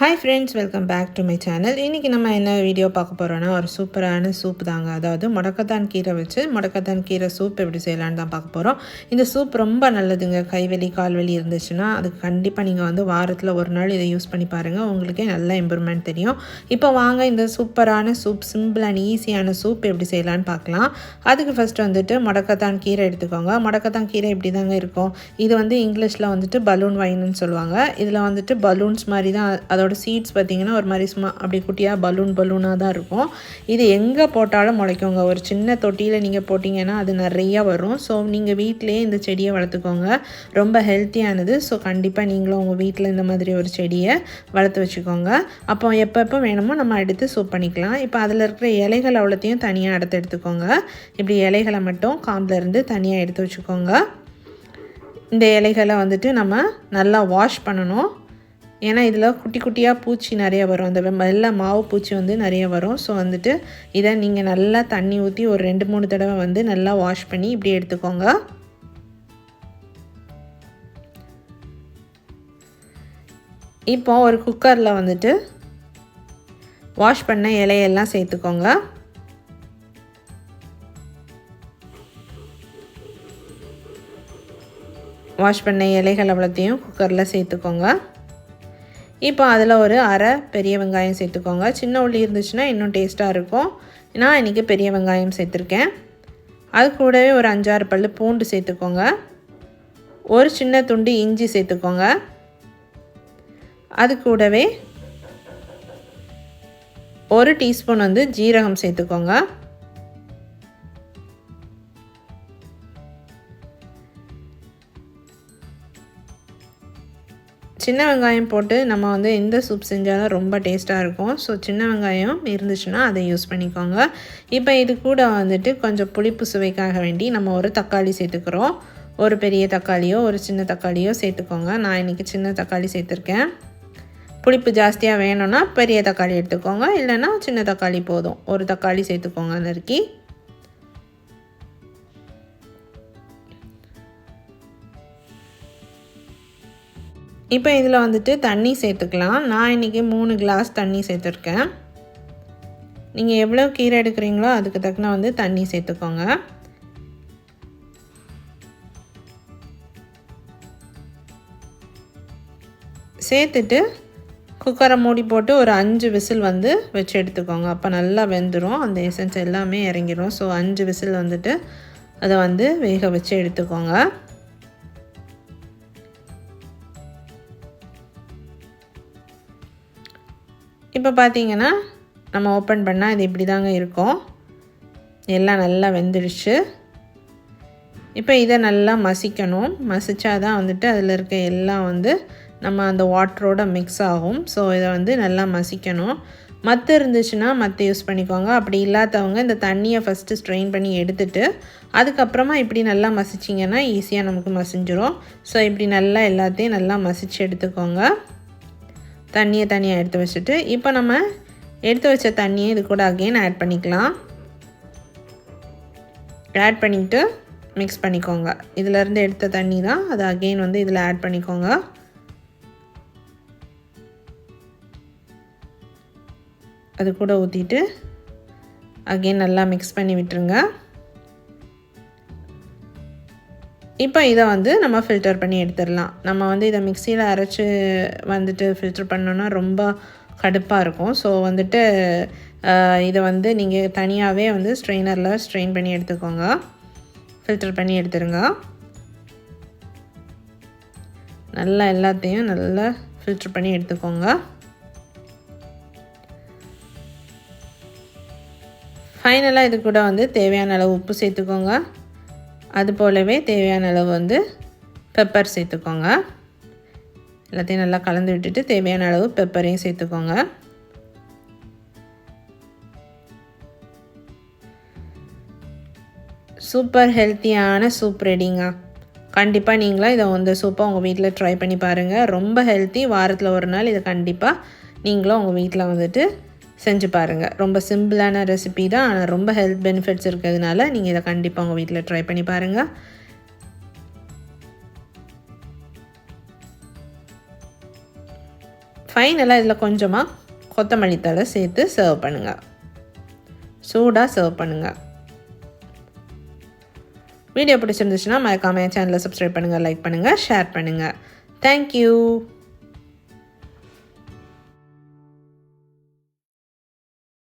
Hi friends welcome back to my channel இன்றைக்கி நம்ம என்ன வீடியோ பார்க்க போகிறோன்னா ஒரு சூப்பரான சூப் தாங்க. அதாவது முடக்கத்தான் கீரை வச்சு முடக்கத்தான் கீரை சூப் எப்படி செய்யலான்னு தான் பார்க்க போகிறோம் இந்த சூப் ரொம்ப நல்லதுங்க. கைவலி கால்வலி இருந்துச்சுன்னா அதுக்கு கண்டிப்பாக நீங்கள் வந்து வாரத்தில் ஒரு நாள் இதை யூஸ் பண்ணி பாருங்கள் உங்களுக்கே நல்ல இம்ப்ரூவ்மெண்ட் தெரியும். இப்போ வாங்க இந்த சூப்பரான சூப் சிம்பிள் அண்ட் ஈஸியான சூப் எப்படி செய்யலான்னு பார்க்கலாம். அதுக்கு ஃபஸ்ட்டு வந்துட்டு முடக்கத்தான் கீரை எடுத்துக்கோங்க. முடக்கத்தான் கீரை இப்படி தாங்க இருக்கும்? இது வந்து இங்கிலீஷில் வந்துட்டு பலூன் வைன்னு சொல்லுவாங்க. இதில் வந்துட்டு பலூன்ஸ் மாதிரி தான் அதோட சீட்ஸ் பார்த்திங்கன்னா ஒரு மாதிரி சும்மா அப்படி குட்டியாக பலூன் பலூனாக தான் இருக்கும். இது எங்கே போட்டாலும் முளைக்குங்க. ஒரு சின்ன தொட்டியில் நீங்கள் போட்டிங்கன்னா அது நிறையா வரும். ஸோ நீங்கள் வீட்டிலேயே இந்த செடியை வளர்த்துக்கோங்க. ரொம்ப ஹெல்த்தியானது ஸோ கண்டிப்பாக நீங்களும் உங்கள் வீட்டில் இந்த மாதிரி ஒரு செடியை வளர்த்து வச்சுக்கோங்க. அப்போ எப்பப்போ வேணுமோ நம்ம எடுத்து சூப் பண்ணிக்கலாம். இப்போ அதில் இருக்கிற இலைகள் அவ்வளோத்தையும் தனியாக எடுத்து எடுத்துக்கோங்க. இப்படி இலைகளை மட்டும் காம்பிலேருந்து தனியாக எடுத்து வச்சுக்கோங்க. இந்த இலைகளை வந்துட்டு நம்ம நல்லா வாஷ் பண்ணணும். ஏன்னா இதில் குட்டி குட்டியாக பூச்சி நிறைய வரும். அந்த வெள்ளை மாவு பூச்சி வந்து நிறைய வரும். ஸோ வந்துட்டு இதை நீங்கள் நல்லா தண்ணி ஊற்றி ஒரு ரெண்டு மூணு தடவை வந்து நல்லா வாஷ் பண்ணி இப்படி எடுத்துக்கோங்க. இப்போ ஒரு குக்கரில் வந்துட்டு வாஷ் பண்ண இலையெல்லாம் சேர்த்துக்கோங்க. வாஷ் பண்ண இலைகள் அவ்வளோத்தையும் குக்கரில் சேர்த்துக்கோங்க. இப்போ அதில் ஒரு அரை பெரிய வெங்காயம் சேர்த்துக்கோங்க. சின்ன உள்ளி இருந்துச்சுன்னா இன்னும் டேஸ்ட்டாக இருக்கும். நான் இன்றைக்கி பெரிய வெங்காயம் சேர்த்துருக்கேன். அது கூடவே ஒரு அஞ்சாறு பல் பூண்டு சேர்த்துக்கோங்க. ஒரு சின்ன துண்டு இஞ்சி சேர்த்துக்கோங்க. அது கூடவே ஒரு டீஸ்பூன் வந்து ஜீரகம் சேர்த்துக்கோங்க. சின்ன வெங்காயம் போட்டு நம்ம வந்து எந்த சூப் செஞ்சாலும் ரொம்ப டேஸ்ட்டாக இருக்கும். ஸோ சின்ன வெங்காயம் இருந்துச்சுன்னா அதை யூஸ் பண்ணிக்கோங்க. இப்போ இது கூட வந்துட்டு கொஞ்சம் புளிப்பு சுவைக்காக வேண்டி நம்ம ஒரு தக்காளி சேர்த்துக்கிறோம். ஒரு பெரிய தக்காளியோ ஒரு சின்ன தக்காளியோ சேர்த்துக்கோங்க. நான் இன்றைக்கி சின்ன தக்காளி சேர்த்துருக்கேன். புளிப்பு ஜாஸ்தியாக வேணும்னா பெரிய தக்காளி எடுத்துக்கோங்க. இல்லைன்னா சின்ன தக்காளி போதும். ஒரு தக்காளி சேர்த்துக்கோங்க நறுக்கி. இப்போ இதில் வந்துட்டு தண்ணி சேர்த்துக்கலாம். நான் இன்றைக்கி மூணு கிளாஸ் தண்ணி சேர்த்துருக்கேன். நீங்கள் எவ்வளோ கீரை எடுக்கிறீங்களோ அதுக்கு தக்கன வந்து தண்ணி சேர்த்துக்கோங்க. சேர்த்துட்டு குக்கரை மூடி போட்டு ஒரு அஞ்சு விசில் வந்து வச்சு எடுத்துக்கோங்க. அப்போ நல்லா வெந்துடும் அந்த எசன்ஸ் எல்லாமே இறங்கிடும் ஸோ அஞ்சு விசில் வந்துட்டு அதை வந்து வேக வச்சு எடுத்துக்கோங்க. இப்போ பார்த்தீங்கன்னா நம்ம ஓப்பன் பண்ணால் இது இப்படி தாங்க இருக்கும். எல்லாம் நல்லா வெந்துடுச்சு. இப்போ இதை நல்லா மசிக்கணும். மசித்தா தான் வந்துட்டு அதில் இருக்க எல்லாம் வந்து நம்ம அந்த வாட்டரோட மிக்ஸ் ஆகும். ஸோ இதை வந்து நல்லா மசிக்கணும். மத்து இருந்துச்சுன்னா மற்ற யூஸ் பண்ணிக்கோங்க. அப்படி இல்லாதவங்க இந்த தண்ணியை ஃபஸ்ட்டு ஸ்ட்ரெயின் பண்ணி எடுத்துட்டு அதுக்கப்புறமா இப்படி நல்லா மசிச்சிங்கன்னா ஈஸியாக நமக்கு மசிஞ்சிரும். ஸோ இப்படி நல்லா எல்லாத்தையும் நல்லா மசித்து எடுத்துக்கோங்க. தண்ணியை தனியாக எடுத்து வச்சுட்டு இப்போ நம்ம எடுத்து வச்ச தண்ணியை இது கூட அகெயின் ஆட் பண்ணிக்கலாம். ஆட் பண்ணிவிட்டு மிக்ஸ் பண்ணிக்கோங்க. இதிலேருந்து எடுத்த தண்ணி தான். அதை அகெயின் வந்து இதில் ஆட் பண்ணிக்கோங்க. அது கூட ஊற்றிட்டு அகெயின் நல்லா மிக்ஸ் பண்ணி விட்டுருங்க. இப்போ இதை வந்து நம்ம ஃபில்டர் பண்ணி எடுத்துடலாம். நம்ம வந்து இதை மிக்சியில் அரைச்சி வந்துட்டு ஃபில்டர் பண்ணோன்னா ரொம்ப கடுப்பாக இருக்கும். ஸோ வந்துட்டு இதை வந்து நீங்கள் தனியாகவே வந்து ஸ்ட்ரெயினரில் ஸ்ட்ரெயின் பண்ணி எடுத்துக்கோங்க. ஃபில்டர் பண்ணி எடுத்துருங்க. நல்லா எல்லாத்தையும் நல்லா ஃபில்ட்ரு பண்ணி எடுத்துக்கோங்க. ஃபைனலாக இது கூட வந்து தேவையான அளவு உப்பு சேர்த்துக்கோங்க. அது போலவே தேவையான அளவு வந்து பெப்பர் சேர்த்துக்கோங்க. எல்லாத்தையும் நல்லா கலந்து விட்டுட்டு தேவையான அளவு பெப்பரையும் சேர்த்துக்கோங்க. சூப்பர் ஹெல்த்தியான சூப் ரெடிங்க கண்டிப்பாக நீங்களும் இதை இந்த சூப்பை உங்கள் வீட்டில் ட்ரை பண்ணி பாருங்கள் ரொம்ப ஹெல்த்தி வாரத்தில் ஒரு நாள் இதை கண்டிப்பாக நீங்களும் உங்கள் வீட்டில் வந்துட்டு செஞ்சு பாருங்கள் ரொம்ப சிம்பிளான ரெசிபி தான். ஆனால் ரொம்ப ஹெல்த் பெனிஃபிட்ஸ் இருக்கிறதுனால நீங்கள் இதை கண்டிப்பாக உங்கள் வீட்டில் ட்ரை பண்ணி பாருங்கள் ஃபைனலாக இதில் கொஞ்சமாக கொத்தமல்லி தழை சேர்த்து சர்வ் பண்ணுங்கள் சூடாக சர்வ் பண்ணுங்கள் வீடியோ பிடிச்சிருந்துச்சுன்னா மறக்காமல் என் சேனலை சப்ஸ்கிரைப் பண்ணுங்கள் லைக் பண்ணுங்கள் ஷேர் பண்ணுங்கள் தேங்க்யூ